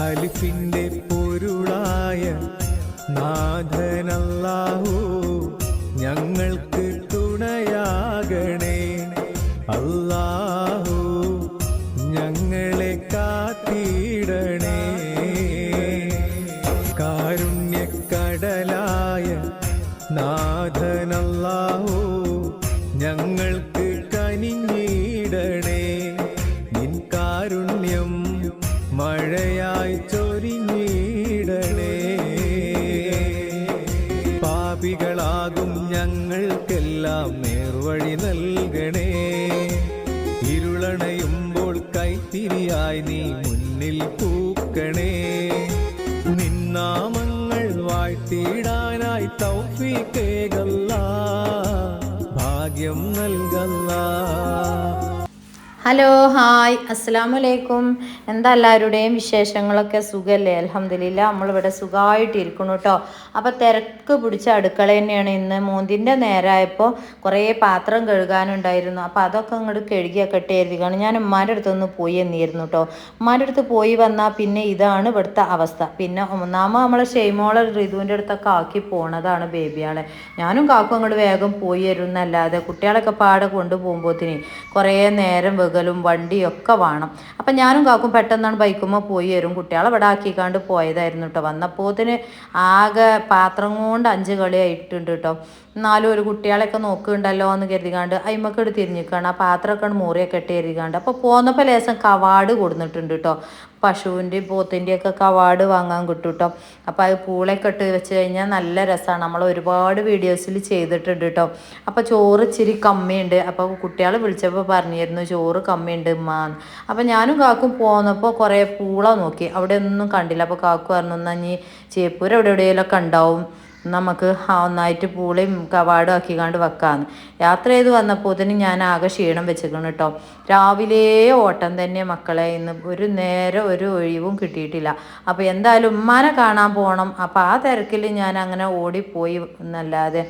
അലിഫിന്റെ പൊരുളായ നാഥനല്ലാഹു. കൈത്തിരിയായി നീ മുന്നിൽ പൂക്കണേ. നിന്നാമങ്ങൾ വാഴ്ത്തിയിടാനായി തൗഫീക്കേകല്ല ഭാഗ്യം നൽകല്ല. Hello hi. അസ്സാം വലൈക്കും എന്താ എല്ലാവരുടെയും വിശേഷങ്ങളൊക്കെ സുഖമല്ലേ അലഹമില്ല നമ്മളിവിടെ സുഖമായിട്ടിരിക്കണം കേട്ടോ അപ്പോൾ തിരക്ക് പിടിച്ച അടുക്കള തന്നെയാണ് ഇന്ന്. മൂന്നിന്റെ നേരമായപ്പോൾ കുറേ പാത്രം കഴുകാനുണ്ടായിരുന്നു. അപ്പോൾ അതൊക്കെ അങ്ങോട്ട് കഴുകിയൊക്കെ എഴുതിക്കാണ് ഞാൻ ഉമ്മാന്റെ അടുത്തൊന്ന് പോയി എന്നിരുന്നു കേട്ടോ ഉമ്മാന്റെ അടുത്ത് പോയി വന്നാൽ പിന്നെ ഇതാണ് ഇവിടുത്തെ അവസ്ഥ. പിന്നെ ഒന്നാമത് നമ്മളെ ഷെയ്മോളെ ഋതുവിന്റെ അടുത്തൊക്കെ ആക്കി പോണതാണ് ബേബിയാളെ. ഞാനും കാക്കും അങ്ങോട്ട് വേഗം പോയി വരുന്നല്ലാതെ കുട്ടികളൊക്കെ പാടെ കൊണ്ടുപോകുമ്പോഴത്തേന് കുറേ നേരം വെകലും വണ്ടിയൊക്കെ വേണം. അപ്പം ഞാനും കാക്കും പെട്ടെന്നാണ് ബൈക്കുമ്പോൾ പോയി വരും. കുട്ടികളെ ഇവിടെ ആക്കിക്കാണ്ട് പോയതായിരുന്നു കേട്ടോ. വന്നപ്പോത്തിന് ആകെ പാത്രം കൊണ്ട് അഞ്ച് കളി ആയിട്ടുണ്ട് കേട്ടോ. എന്നാലും ഒരു കുട്ടികളെയൊക്കെ നോക്കുന്നുണ്ടല്ലോ എന്ന് കരുതിക്കാണ്ട് ഇവിടെ തിരിഞ്ഞിക്കാണ്. ആ പാത്രമൊക്കെ മൂറിയൊക്കെ ഇട്ട് കരുതിക്കാണ്ട്. അപ്പോൾ പോന്നപ്പോൾ ലേശം കവാട് കൊടുന്നിട്ടുണ്ട് കേട്ടോ പശുവിന്റെയും പോത്തിന്റെയും ഒക്കെ കവാട് വാങ്ങാൻ കിട്ടും കേട്ടോ അപ്പോൾ അത് പൂളൊക്കെ ഇട്ട് വെച്ച് കഴിഞ്ഞാൽ നല്ല രസമാണ് നമ്മൾ ഒരുപാട് വീഡിയോസിൽ ചെയ്തിട്ടുണ്ട് കേട്ടോ അപ്പോൾ ചോറ് ഇച്ചിരി കമ്മിയുണ്ട്. അപ്പോൾ കുട്ടികൾ വിളിച്ചപ്പോൾ പറഞ്ഞിരുന്നു ചോറ് കമ്മിയുണ്ട് ഉമ്മാന്ന് അപ്പോൾ ഞാനും കാക്കും പോന്നപ്പോൾ കുറേ പൂള നോക്കി. അവിടെ ഒന്നും കണ്ടില്ല. അപ്പോൾ കാക്കു പറഞ്ഞു എന്നാൽ ഇനി ചേപ്പൂർ എവിടെ ഉണ്ടാവും. നമുക്ക് ഒന്നായിട്ട് പൂളയും കവാടും ആക്കിക്കാണ്ട് വെക്കാമെന്ന് യാത്ര ചെയ്ത് തന്നെ ഞാൻ ആകെ ക്ഷീണം വെച്ചിരിക്കണം കേട്ടോ. രാവിലെ ഓട്ടം തന്നെ മക്കളെ ഇന്ന് ഒരു നേരം ഒരു ഒഴിവും കിട്ടിയിട്ടില്ല. അപ്പോൾ എന്തായാലും ഉമ്മാനെ കാണാൻ പോകണം അപ്പോൾ ആ തിരക്കിൽ ഞാൻ അങ്ങനെ ഓടിപ്പോയി എന്നല്ലാതെ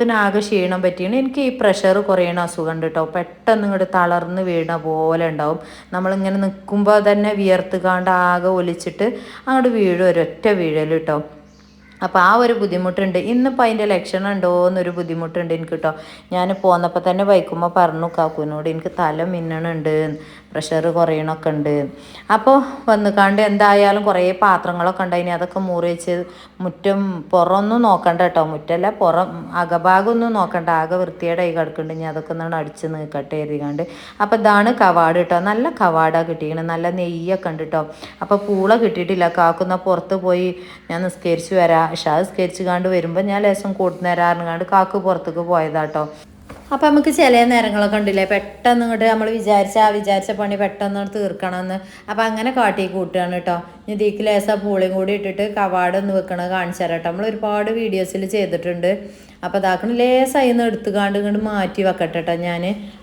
തന്നെ ആകെ ക്ഷീണം പറ്റിയാണ്. എനിക്ക് ഈ പ്രഷർ കുറയണ അസുഖം കേട്ടോ. പെട്ടെന്ന് ഇങ്ങോട്ട് തളർന്ന് വീണ പോലെ ഉണ്ടാവും. നമ്മളിങ്ങനെ നിൽക്കുമ്പോൾ തന്നെ വിയർത്ത് കാണ്ട് ആകെ ഒലിച്ചിട്ട് അങ്ങോട്ട് വീഴും. ഒരൊറ്റ വീഴൽ കേട്ടോ. അപ്പോൾ ആ ഒരു ബുദ്ധിമുട്ടുണ്ട്. ഇന്നിപ്പോൾ അതിന്റെ ലക്ഷണം ഉണ്ടോ എന്നൊരു ബുദ്ധിമുട്ടുണ്ട് എനിക്ക് കേട്ടോ ഞാൻ പോന്നപ്പോൾ തന്നെ വൈക്കുമ്പോൾ പറഞ്ഞു കാക്കുവിനോട് എനിക്ക് തല മിന്നണുണ്ട് പ്രഷർ കുറയണമൊക്കെ ഉണ്ട്. അപ്പോൾ വന്ന് കണ്ട് എന്തായാലും കുറേ പാത്രങ്ങളൊക്കെ ഉണ്ടായിനി അതൊക്കെ മുറി വെച്ച് മുറ്റം പുറമൊന്നും നോക്കണ്ട കേട്ടോ. മുറ്റല്ല പുറം അകഭാഗമൊന്നും നോക്കണ്ട. ആകെ വൃത്തിയേടായി കിടക്കുന്നുണ്ട്. ഞാൻ അതൊക്കെ ഒന്നാണ് അടിച്ച് നീക്കട്ടെ എഴുതിക്കാണ്ട് അപ്പോൾ ഇതാണ് കവാട് കേട്ടോ. നല്ല കവാടാണ് കിട്ടിയിരിക്കുന്നത് നല്ല നെയ്യൊക്കെ ഉണ്ട് കേട്ടോ. അപ്പോൾ പൂള കിട്ടിയിട്ടില്ല. കാക്കുന്ന പുറത്ത് പോയി ഞാൻ നിസ്കരിച്ച് വരാം. പക്ഷെ സ്കെച്ച് കണ്ട് വരുമ്പോൾ ഞാൻ ലേശം കൂട്ടുന്നേരാറിന് കണ്ട് കാക്ക് പുറത്തേക്ക് പോയതാട്ടോ. അപ്പം നമുക്ക് ചില നേരങ്ങളൊക്കെ ഉണ്ടല്ലേ? പെട്ടെന്ന് ഇങ്ങോട്ട് നമ്മൾ വിചാരിച്ച ആ വിചാരിച്ച പണി പെട്ടെന്ന് തീർക്കണമെന്ന് അപ്പം അങ്ങനെ കാട്ടി കൂട്ടുകയാണ് കേട്ടോ ഇനി ഇതിക്ക് ലേസ പൂളിയും കൂടി ഇട്ടിട്ട് കവാട് ഒന്ന് വെക്കണത് കാണിച്ചു തരാം നമ്മൾ ഒരുപാട് വീഡിയോസിൽ ചെയ്തിട്ടുണ്ട്. അപ്പോൾ അതാക്കണ ലേസായി നിന്ന് എടുത്തുകാണ്ട് ഇങ്ങോട്ട് മാറ്റി വെക്കട്ടെ കേട്ടോ ഞാൻ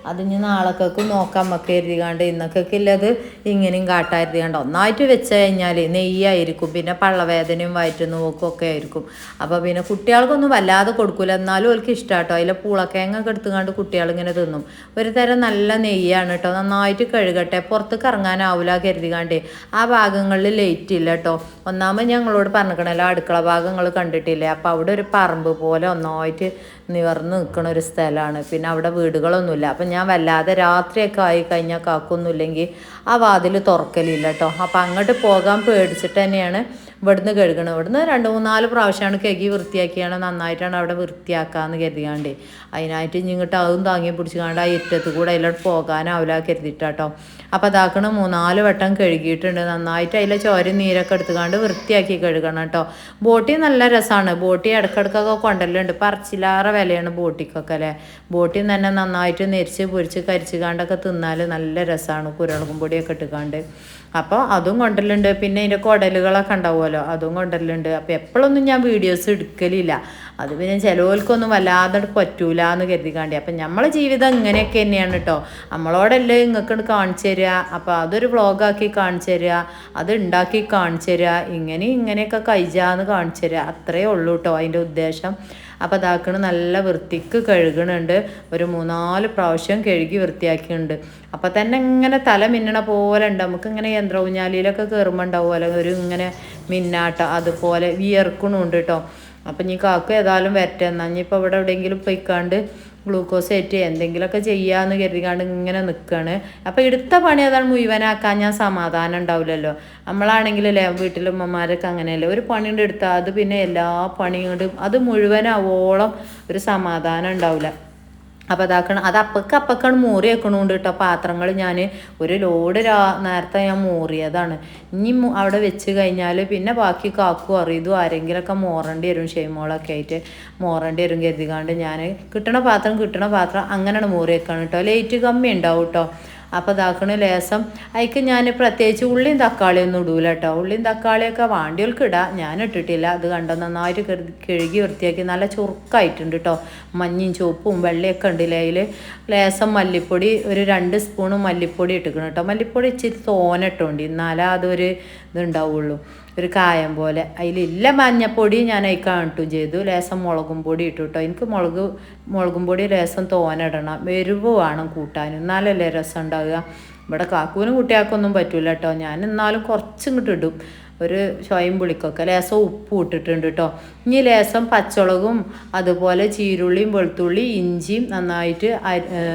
അത് ഇനി നാളേക്കൊക്കെ നോക്കാം നമുക്ക് എഴുതികാണ്ട് ഇന്നൊക്കെ ഉള്ളത് ഇങ്ങനെയും കാട്ടായിരുതികാണ്ട് ഒന്നായിട്ട് വെച്ച് കഴിഞ്ഞാൽ നെയ്യായിരിക്കും. പിന്നെ പള്ളവേദനയും വയറ്റു നോക്കും ഒക്കെ ആയിരിക്കും. അപ്പോൾ പിന്നെ കുട്ടികൾക്കൊന്നും വല്ലാതെ കൊടുക്കില്ല എന്നാലും അവർക്ക് ഇഷ്ടമാട്ടോ അതിലെ പൂളക്കേങ്ങൊക്കെ എടുത്തുകാണ്ട് കുട്ടികൾ ഇങ്ങനെ തിന്നും. ഒരു തരം നല്ല നെയ്യാണ് കേട്ടോ നന്നായിട്ട് കഴുകട്ടെ. പുറത്ത് കറങ്ങാനാവില്ല കരുതികാണ്ട്. ആ ഭാഗങ്ങളിൽ ലേറ്റ് ഇല്ല കേട്ടോ ഒന്നാമത് ഞങ്ങളോട് പറഞ്ഞിക്കണല്ലോ അടുക്കള ഭാഗങ്ങൾ കണ്ടിട്ടില്ലേ? അപ്പോൾ അവിടെ ഒരു പറമ്പ് പോലെ ഒന്നായിട്ട് നിവർന്ന് നിൽക്കുന്ന ഒരു സ്ഥലമാണ്. പിന്നെ അവിടെ വീടുകളൊന്നുമില്ല. അപ്പം ഞാൻ വല്ലാതെ രാത്രിയൊക്കെ ആയി കഴിഞ്ഞാൽ കാക്കൊന്നുമില്ലെങ്കിൽ ആ വാതിൽ തുറക്കലില്ല കേട്ടോ അപ്പം അങ്ങോട്ട് പോകാൻ പേടിച്ചിട്ട് തന്നെയാണ് ഇവിടുന്ന് കഴുകണം. ഇവിടുന്ന് രണ്ട് മൂന്നാൽ പ്രാവശ്യമാണ് കഴുകി വൃത്തിയാക്കിയാണ് നന്നായിട്ടാണ് അവിടെ വൃത്തിയാക്കാന്ന് കരുതിയാണ്ട്. അതിനായിട്ട് ഇങ്ങോട്ട് അതും താങ്ങി പിടിച്ചുകൊണ്ട് ആ ഇറ്റത്ത് കൂടെ അതിലോട്ട് പോകാനാവില്ല കരുതിയിട്ടാട്ടോ അപ്പോൾ അതാക്കണ മൂന്നാൽ വട്ടം കഴുകിയിട്ടുണ്ട്. നന്നായിട്ട് അതിലെ ചോര നീരൊക്കെ എടുത്തുകൊണ്ട് വൃത്തിയാക്കി കഴുകണം കേട്ടോ. ബോട്ടി നല്ല രസമാണ് ബോട്ടി ഇടക്കിടക്കൊക്കെ കൊണ്ടല്ലുണ്ട്. പറച്ചിലാറെ വിലയാണ് ബോട്ടിക്കൊക്കെ അല്ലേ? ബോട്ടിയും തന്നെ നന്നായിട്ട് നെരിച്ച് പൊരിച്ച് കരിച്ച് കാണ്ടൊക്കെ തിന്നാൽ നല്ല രസമാണ് കുരുളകും പൊടിയൊക്കെ ഇട്ടുകാണ്ട്. അപ്പോൾ അതും കൊണ്ടല്ലുണ്ട്. പിന്നെ അതിന്റെ കുടലുകളൊക്കെ ഉണ്ടാവുമല്ലോ? അതും കൊണ്ടല്ലുണ്ട് അപ്പോൾ എപ്പോഴൊന്നും ഞാൻ വീഡിയോസ് എടുക്കലില്ല. അത് പിന്നെ ചിലവർക്കൊന്നും വല്ലാതെ പറ്റൂല എന്ന് കരുതിക്കാണ്ടി. അപ്പം നമ്മളെ ജീവിതം ഇങ്ങനെയൊക്കെ തന്നെയാണ് കേട്ടോ നമ്മളോടല്ലേ നിങ്ങൾക്ക് കാണിച്ചു തരിക അപ്പോൾ അതൊരു വ്ളോഗാക്കി കാണിച്ചു തരിക അത് ഉണ്ടാക്കി കാണിച്ചു തരിക ഇങ്ങനെ ഇങ്ങനെയൊക്കെ കഴിച്ചാന്ന് കാണിച്ചു തരിക അത്രയേ ഉള്ളൂ കേട്ടോ അതിന്റെ ഉദ്ദേശം. അപ്പോൾ അതാക്കണ് നല്ല വൃത്തിക്ക് കഴുകണുണ്ട്. ഒരു മൂന്നാൽ പ്രാവശ്യം കഴുകി വൃത്തിയാക്കിയിട്ടുണ്ട്. അപ്പോൾ തന്നെ ഇങ്ങനെ തല മിന്നണ പോലെ ഉണ്ട്. നമുക്ക് ഇങ്ങനെ യന്ത്ര ഊഞ്ഞാലിയിലൊക്കെ കയറുമ്പോൾ ഉണ്ടാവുമല്ലോ. ഒരു ഇങ്ങനെ മിന്നാട്ട അതുപോലെ വിയർക്കണുണ്ട് കേട്ടോ അപ്പം ഇനി കാക്ക ഏതായാലും വരട്ടെ. എന്നാൽ ഇനിയിപ്പോൾ ഇവിടെ എവിടെയെങ്കിലും പോയിക്കാണ്ട് ഗ്ലൂക്കോസ് ഏറ്റ് എന്തെങ്കിലുമൊക്കെ ചെയ്യാമെന്ന് കരുതിക്കാണ്ട് ഇങ്ങനെ നിൽക്കുകയാണ് അപ്പോൾ എടുത്ത പണി അതാണ് മുഴുവനാക്കാൻ ഞാൻ സമാധാനം ഉണ്ടാവില്ലല്ലോ. നമ്മളാണെങ്കിലല്ലേ വീട്ടിലെ ഉമ്മമാരൊക്കെ അങ്ങനെയല്ലേ. ഒരു പണി കൊണ്ട് എടുത്താൽ അത് പിന്നെ എല്ലാ പണിയും അത് മുഴുവനാവോളം ഒരു സമാധാനം ഉണ്ടാവില്ല. അപ്പോൾ അതാക്കണം അത് അപ്പക്ക് അപ്പക്കാണ് മൂറി വെക്കണുണ്ട് കേട്ടോ പാത്രങ്ങൾ ഞാൻ ഒരു ലോഡ് രാ നേരത്തെ ഞാൻ മൂറിയതാണ്. ഇനി അവിടെ വെച്ച് കഴിഞ്ഞാൽ പിന്നെ ബാക്കി കാക്കും അറിയതും ആരെങ്കിലൊക്കെ മോറേണ്ടി വരും ഷെയ്മോളൊക്കെ ആയിട്ട് മോറേണ്ടി വരും കരുതികാണ്ട് ഞാൻ കിട്ടണ പാത്രം കിട്ടണ പാത്രം അങ്ങനെയാണ് മൂറി വെക്കണം കേട്ടോ ലേറ്റ് കമ്മി ഉണ്ടാവും കേട്ടോ അപ്പോൾ ഇതാക്കണ ലേസം. അതിക്ക് ഞാൻ പ്രത്യേകിച്ച് ഉള്ളിയും തക്കാളിയും ഒന്നും ഇടൂല കേട്ടോ ഉള്ളിയും തക്കാളിയൊക്കെ വാണ്ടികൾക്ക് ഇടാം. ഞാൻ ഇട്ടിട്ടില്ല. അത് കണ്ടോ? നന്നായിട്ട് കഴുകി- കഴുകി വൃത്തിയാക്കി നല്ല ചുറുക്കായിട്ടുണ്ട് കേട്ടോ മഞ്ഞയും ചുവപ്പും വെള്ളയൊക്കെ ഉണ്ടല്ലേ അതിൽ ലേസം മല്ലിപ്പൊടി ഒരു രണ്ട് സ്പൂണ് മല്ലിപ്പൊടി ഇട്ടിക്കണം കേട്ടോ മല്ലിപ്പൊടി ഇച്ചിരി തോനട്ടുണ്ട് എന്നാലേ അതൊരു ഇതുണ്ടാവുള്ളൂ. ഒരു കായം പോലെ. അതിലില്ല മഞ്ഞപ്പൊടി ഞാൻ അതിൽ കാണിട്ടും ചെയ്തു. ലേസം മുളകും പൊടി ഇട്ടു കേട്ടോ എനിക്ക് മുളക് മുളകും പൊടി ലേസം തോനിടണം എരിവ് വേണം കൂട്ടാൻ. എന്നാലല്ലേ രസം ഉണ്ടാവുക. ഇവിടെ കാക്കൂനും കുട്ടിയാക്കൊന്നും പറ്റൂല കേട്ടോ ഞാൻ എന്നാലും കുറച്ചും ഇടും. ഒരു ചോയം പുളിക്കൊക്കെ. ലേസം ഉപ്പ് ഇട്ടിട്ടുണ്ട് കേട്ടോ ഇനി ലേസം പച്ചമുളകും അതുപോലെ ചീരുള്ളിയും വെളുത്തുള്ളി ഇഞ്ചിയും നന്നായിട്ട്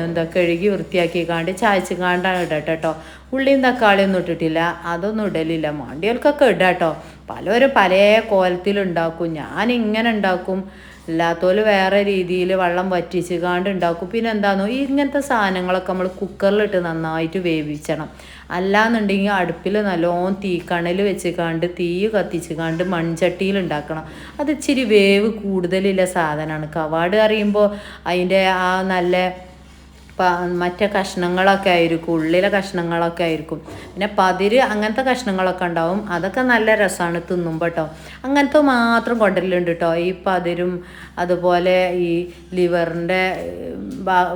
എന്താ കഴുകി വൃത്തിയാക്കി കാണ്ട് ചായച്ച് കാണ്ടാണ് ഇടട്ടെ കേട്ടോ ഉള്ളിയും തക്കാളിയൊന്നും ഇട്ടിട്ടില്ല. അതൊന്നും ഇടലില്ല. മാണ്ടികൾക്കൊക്കെ ഇടാം കേട്ടോ പലരും പല കോലത്തിലുണ്ടാക്കും. ഞാൻ ഇങ്ങനെ ഉണ്ടാക്കും. അല്ലാത്തോൽ വേറെ രീതിയിൽ വെള്ളം വറ്റിച്ച് കാണ്ട് ഉണ്ടാക്കും പിന്നെ എന്താണെന്നോ ഇങ്ങനത്തെ സാധനങ്ങളൊക്കെ നമ്മൾ കുക്കറിലിട്ട് നന്നായിട്ട് വേവിച്ചണം. അല്ലാന്നുണ്ടെങ്കിൽ അടുപ്പിൽ നല്ലോണം തീക്കണൽ വെച്ച് കാണ്ട് തീ കത്തിച്ച് കാണ്ട് മൺചട്ടിയിൽ ഉണ്ടാക്കണം അത് ഇച്ചിരി വേവ് കൂടുതലുള്ള സാധനമാണ്. കവാട് അറിയുമ്പോൾ അതിന്റെ ആ നല്ല മറ്റേ കഷ്ണങ്ങളൊക്കെ ആയിരിക്കും ഉള്ളിലെ കഷ്ണങ്ങളൊക്കെ ആയിരിക്കും. പിന്നെ പതിര് അങ്ങനത്തെ കഷ്ണങ്ങളൊക്കെ ഉണ്ടാവും. അതൊക്കെ നല്ല രസമാണ് തിന്നുമ്പോൾ കേട്ടോ അങ്ങനത്തെ മാത്രം കൊണ്ടല്ലുണ്ട് കേട്ടോ ഈ പതിരും അതുപോലെ ഈ ലിവറിന്റെ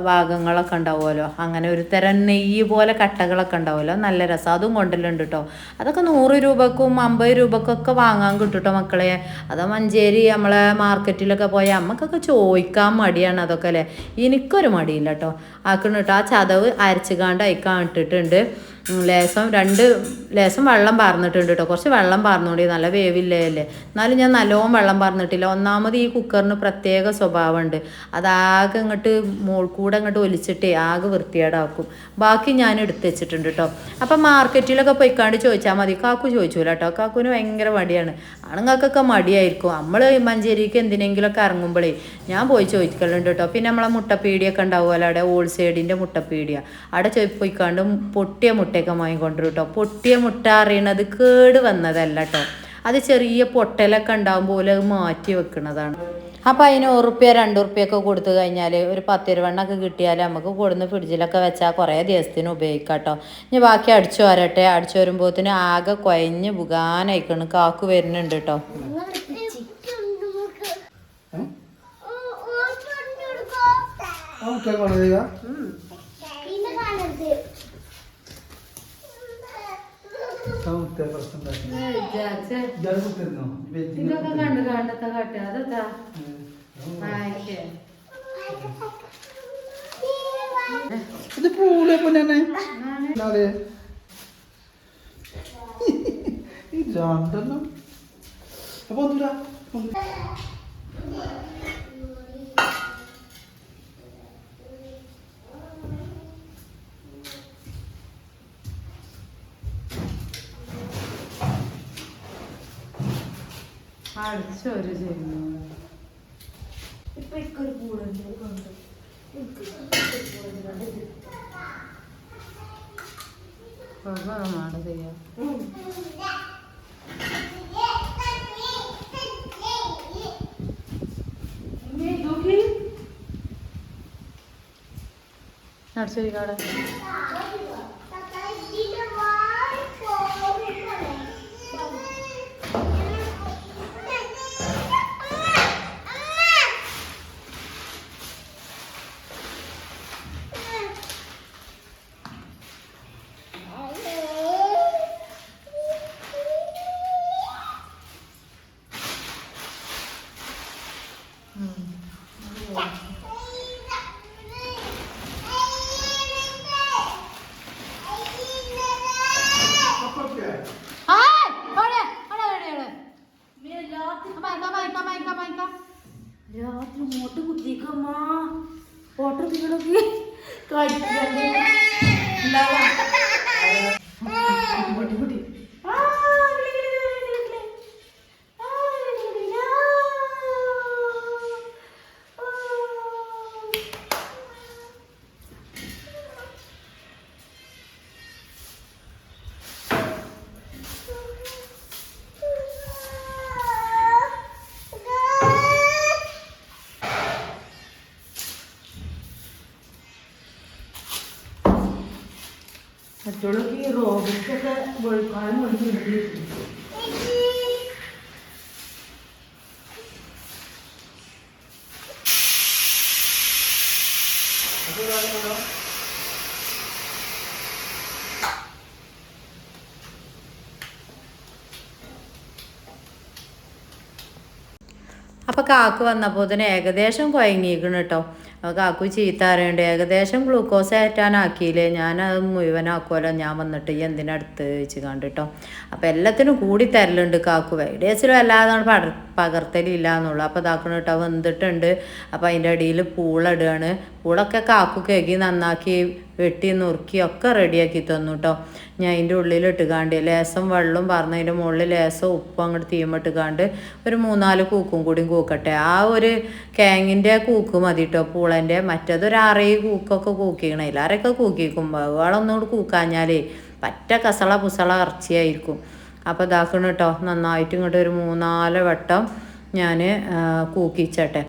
ഭാഗങ്ങളൊക്കെ ഉണ്ടാവുമല്ലോ. അങ്ങനെ ഒരു തരം നെയ്യ് പോലെ കട്ടകളൊക്കെ ഉണ്ടാവുമല്ലോ. നല്ല രസം. അതും കൊണ്ടല്ലുണ്ട് കേട്ടോ അതൊക്കെ നൂറ് രൂപക്കും അമ്പത് രൂപക്കൊക്കെ വാങ്ങാൻ കിട്ടും കേട്ടോ മക്കളെ. അത് മഞ്ചേരി നമ്മളെ മാർക്കറ്റിലൊക്കെ പോയാൽ അമ്മക്കൊക്കെ ചോദിക്കാൻ മടിയാണ് അതൊക്കെ അല്ലേ? എനിക്കൊരു മടിയില്ല കേട്ടോ ആക്കണം ആ ചതവ് അരച്ചുകാണ്ട് അയക്കാൻ ഇട്ടിട്ടുണ്ട് ലേസം രണ്ട് ലേസം വെള്ളം പാർന്നിട്ടുണ്ട് കേട്ടോ. കുറച്ച് വെള്ളം പാർന്നുകൊണ്ട് നല്ല വേവില്ലേ അല്ലേ? എന്നാലും ഞാൻ നല്ലോണം വെള്ളം പാർന്നിട്ടില്ല. ഒന്നാമത് ഈ കുക്കറിന് പ്രത്യേക സ്വഭാവമുണ്ട്. അതാകെ ഇങ്ങോട്ട് മോൾക്കൂടെ കൂടെ അങ്ങോട്ട് ഒലിച്ചിട്ടേ ആകെ വൃത്തിയേടാക്കും ബാക്കി ഞാൻ എടുത്ത് വെച്ചിട്ടുണ്ട് കേട്ടോ. അപ്പം മാർക്കറ്റിലൊക്കെ പോയിക്കാണ്ട് ചോദിച്ചാൽ മതി. കാക്കു ചോദിച്ചൂല കേട്ടോ. കാക്കുവിന് ഭയങ്കര മടിയാണ്. ആണുങ്ങൾക്കൊക്കെ മടിയായിരിക്കും. നമ്മൾ മഞ്ചേരിക്ക് എന്തിനെങ്കിലുമൊക്കെ ഇറങ്ങുമ്പോഴേ ഞാൻ പോയി ചോദിക്കലുണ്ട് കേട്ടോ. പിന്നെ നമ്മളെ മുട്ടപ്പീടിയൊക്കെ ഉണ്ടാവുമല്ലോ അവിടെ ഹോൾസെയിലിന്റെ മുട്ടപ്പീടിയ. അവിടെ പോയിക്കാണ്ട് പൊട്ടിയ മുട്ടയൊക്കെ വാങ്ങിക്കൊണ്ടിരും കേട്ടോ പൊട്ടിയ മുട്ട അറിയണത് കേട് വന്നതല്ല കേട്ടോ അത് ചെറിയ പൊട്ടലൊക്കെ ഉണ്ടാകുമ്പോൾ അത് മാറ്റി വെക്കുന്നതാണ് അപ്പോൾ അതിന് ഉറുപ്പ്യ രണ്ട് ഉറുപ്പ്യൊക്കെ കൊടുത്തു കഴിഞ്ഞാൽ ഒരു പത്ത് രൂപണ്ണൊക്കെ കിട്ടിയാൽ നമുക്ക് കൊടുന്ന് ഫ്രിഡ്ജിലൊക്കെ വെച്ചാൽ കുറേ ദിവസത്തിന് ഉപയോഗിക്കാം കേട്ടോ ഇനി ബാക്കി അടിച്ചു വരട്ടെ. അടിച്ചു വരുമ്പോഴത്തിന് ആകെ കുഴഞ്ഞ് ബുഗാനയിക്കണം കാക്കു വരുന്നുണ്ട് കേട്ടോ ഇതൊക്കെ കണ്ട് കണ്ടത്തെ കാട്ടുക അതെത്താ? ഇത്. പൂളെ പൊന്നെ ഈ രണ്ടെണ്ണം അപ്പൊ ഒന്നുമില്ല അടിച്ചൊരു ചെയ്യുന്നു സ്വഭാവമാണ് ചെയ്യാം അടിച്ചോരിക്കാടെ Mm. देखा माँ वॉटर पिघलोगी മറ്റുള്ളവർക്ക് ഈ റോബിൻസൊക്കെ വെളുക്കാനും അപ്പോൾ കാക്ക് വന്നപ്പോൾ ഇതിന് ഏകദേശം കുഴങ്ങിയിരിക്കണം കേട്ടോ. കാക്കു ചീത്ത ഏകദേശം ഗ്ലൂക്കോസ് ഏറ്റാനാക്കിയില്ലേ? ഞാനത് മുഴുവനാക്കുമല്ലോ ഞാൻ വന്നിട്ട് ഈ എന്തിനടുത്ത് വെച്ച് കണ്ടിട്ടോ. അപ്പം എല്ലാത്തിനും കൂടി തരലുണ്ട് കാക്കു. വൈഡേസിലും അല്ലാതെ പട പകർത്തലില്ല എന്നുള്ളു അപ്പോൾ ഇതാക്കണം കേട്ടോ വെന്തിട്ടുണ്ട്. അപ്പോൾ അതിന്റെ അടിയിൽ പൂളിടുകയാണ് പൂളൊക്കെ കാക്കു കേക്കി നന്നാക്കി വെട്ടി നുറുക്കി ഒക്കെ റെഡിയാക്കി തന്നു കേട്ടോ ഞാൻ അതിന്റെ ഉള്ളിലിട്ടുകാണ്ട് ലേസം വെള്ളം പറഞ്ഞതിന്റെ മുകളിൽ ലേസം ഉപ്പും അങ്ങോട്ട് തീമിട്ടുകാണ്ട് ഒരു മൂന്നാൽ കൂക്കും കൂടിയും കൂക്കട്ടെ. ആ ഒരു കേങ്ങിന്റെ കൂക്ക് മതി കേട്ടോ പൂളന്റെ. മറ്റേതൊരു ആറേഴ് കൂക്കൊക്കെ കൂക്കിക്കണേ. എല്ലാവരൊക്കെ കൂക്കിക്കും. വേളൊന്നും കൂടി കൂക്കാഞ്ഞാലേ പറ്റ കസള പുസള ഇറച്ചിയായിരിക്കും. അപ്പോൾ ഇതാക്കണം കേട്ടോ നന്നായിട്ട് ഇങ്ങോട്ട് ഒരു മൂന്നാൽ വട്ടം ഞാൻ കൂക്കിച്ചട്ടെ.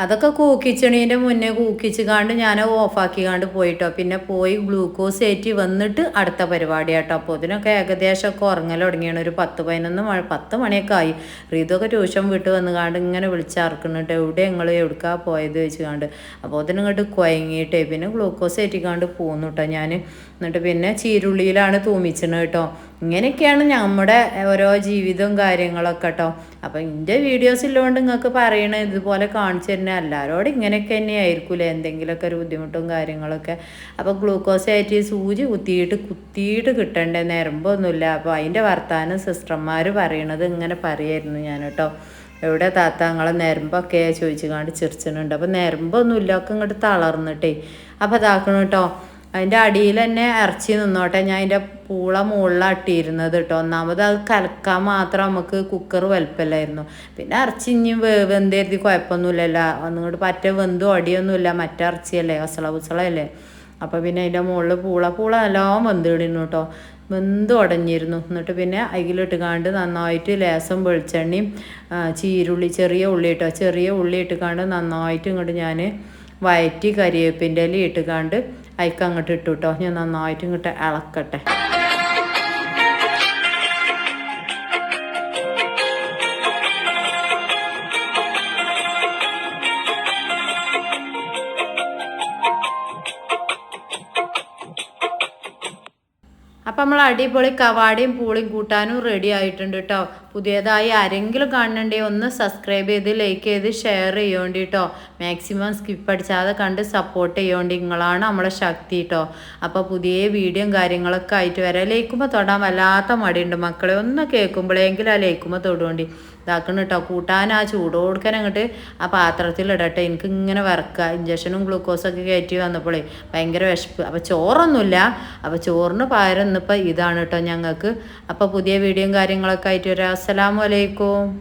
അതൊക്കെ കൂക്കിച്ചണീന്റെ മുന്നേ കൂക്കിച്ച് കാണ്ട് ഞാൻ ഓഫാക്കി കാണ്ട് പോയിട്ടോ. പിന്നെ പോയി ഗ്ലൂക്കോസ് ഏറ്റി വന്നിട്ട് അടുത്ത പരിപാടി ആട്ടോ അപ്പോൾ ഇതിനൊക്കെ ഏകദേശമൊക്കെ ഉറങ്ങൽ തുടങ്ങിയാണ്. ഒരു പത്ത് പതിനൊന്ന് മണി പത്ത് മണിയൊക്കെ ആയി. റീതൊക്കെ ട്യൂഷൻ വിട്ട് വന്ന് കാണ്ട് ഇങ്ങനെ വിളിച്ചറക്കുന്നുണ്ട്. എവിടെ നിങ്ങൾ എവിടുക്കാ പോയത് വെച്ച് കാണ്ട് അപ്പോൾ ഇതിനിങ്ങോട്ട് കുഴങ്ങിയിട്ടേ പിന്നെ ഗ്ലൂക്കോസ് ഏറ്റിക്കാണ്ട് പോന്നു കേട്ടോ ഞാൻ എന്നിട്ട് പിന്നെ ചീരുള്ളിയിലാണ് തൂമിച്ചണ കേട്ടോ. ഇങ്ങനെയൊക്കെയാണ് നമ്മുടെ ഓരോ ജീവിതവും കാര്യങ്ങളൊക്കെ കേട്ടോ അപ്പോൾ എന്റെ വീഡിയോസ് ഉള്ളതുകൊണ്ട് നിങ്ങൾക്ക് പറയണ ഇതുപോലെ കാണിച്ചു തരുന്ന എല്ലാവരോടും ഇങ്ങനെയൊക്കെ തന്നെ ആയിരിക്കൂലേ? എന്തെങ്കിലുമൊക്കെ ഒരു ബുദ്ധിമുട്ടും കാര്യങ്ങളൊക്കെ. അപ്പോൾ ഗ്ലൂക്കോസ് ആയിട്ട് സൂചി കുത്തിയിട്ട് കുത്തിയിട്ട് കിട്ടണ്ടേ? നേരമ്പൊന്നുമില്ല അപ്പോൾ അതിന്റെ വർത്താനം സിസ്റ്റർമാർ പറയണത് ഇങ്ങനെ പറയായിരുന്നു ഞാൻ കേട്ടോ എവിടെ താത്ത നിങ്ങളെ നരമ്പൊക്കെ ചോദിച്ചു കണ്ട് ചിരിച്ചിട്ടുണ്ട് അപ്പോൾ നരമ്പൊന്നുമില്ല ഒക്കെ ഇങ്ങോട്ട് തളർന്നിട്ടേ. അപ്പോൾ ഇതാക്കണം കേട്ടോ അതിന്റെ അടിയിൽ തന്നെ ഇറച്ചി നിന്നോട്ടെ. ഞാൻ അതിന്റെ പൂള മുകളിലാട്ടിയിരുന്നത് കേട്ടോ ഒന്നാമത് അത് കലക്കാൻ മാത്രം നമുക്ക് കുക്കർ വലുപ്പമല്ലായിരുന്നു പിന്നെ ഇറച്ചി ഇനി വെന്ത് കരുതി കുഴപ്പമൊന്നുമില്ലല്ലോ. ഒന്നുകൊണ്ട് പറ്റ വെന്തും അടിയൊന്നുമില്ല. മറ്റേ ഇറച്ചിയല്ലേ ഒസള പുസളയല്ലേ അപ്പോൾ പിന്നെ അതിന്റെ മുകളിൽ പൂള പൂള എല്ലാം വെന്ത് കിടന്നു കേട്ടോ വെന്ത് ഉടഞ്ഞിരുന്നു. എന്നിട്ട് പിന്നെ അതിലിട്ട് കാണ്ട് നന്നായിട്ട് ലേസം വെളിച്ചെണ്ണയും ചീരുള്ളി ചെറിയ ഉള്ളി ഇട്ടോ ചെറിയ ഉള്ളി ഇട്ട് കാണ്ട് നന്നായിട്ട് ഇങ്ങോട്ട് ഞാൻ വയറ്റി കരിവേപ്പിന്റെ ഇല ഇട്ട് അങ്ങോട്ട് ഇട്ടു കേട്ടോ ഞാൻ നന്നായിട്ട് ഇങ്ങോട്ട് ഇളക്കട്ടെ അപ്പം നമ്മൾ അടിപൊളി കവാടിയും പൂളിയും കൂട്ടാനും റെഡി ആയിട്ടുണ്ട് കേട്ടോ പുതിയതായി ആരെങ്കിലും കാണണ്ടേ ഒന്ന് സബ്സ്ക്രൈബ് ചെയ്ത് ലൈക്ക് ചെയ്ത് ഷെയർ ചെയ്യേണ്ടി കേട്ടോ മാക്സിമം സ്കിപ്പ് അടിച്ചാതെ കണ്ട് സപ്പോർട്ട് ചെയ്യേണ്ടി നിങ്ങളാണ് നമ്മളെ ശക്തി കേട്ടോ അപ്പോൾ പുതിയ വീഡിയോയും കാര്യങ്ങളൊക്കെ ആയിട്ട് വരാം. ലൈക്കുമ്പോൾ തൊടാൻ വല്ലാത്ത മടിയുണ്ട് മക്കളെ. ഒന്ന് കേൾക്കുമ്പോഴെങ്കിലും ആ ലൈക്കുമ്പോൾ തൊടുകൊണ്ടി ഇതാക്കണം കേട്ടോ. കൂട്ടാൻ ആ ചൂട് കൊടുക്കാൻ അങ്ങോട്ട് ആ പാത്രത്തിൽ ഇടട്ടെ. എനിക്ക് ഇങ്ങനെ വറക്കുക. ഇഞ്ചക്ഷനും ഗ്ലൂക്കോസൊക്കെ കയറ്റി വന്നപ്പോഴേ ഭയങ്കര വിശപ്പ്. അപ്പോൾ ചോറൊന്നുമില്ല. അപ്പോൾ ചോറിന് പകരം ഇന്നിപ്പോൾ ഇതാണ് കേട്ടോ ഞങ്ങൾക്ക്. അപ്പോൾ പുതിയ വീഡിയോയും കാര്യങ്ങളൊക്കെ ആയിട്ട് വരാം. അസ്സലാമു അലൈക്കും.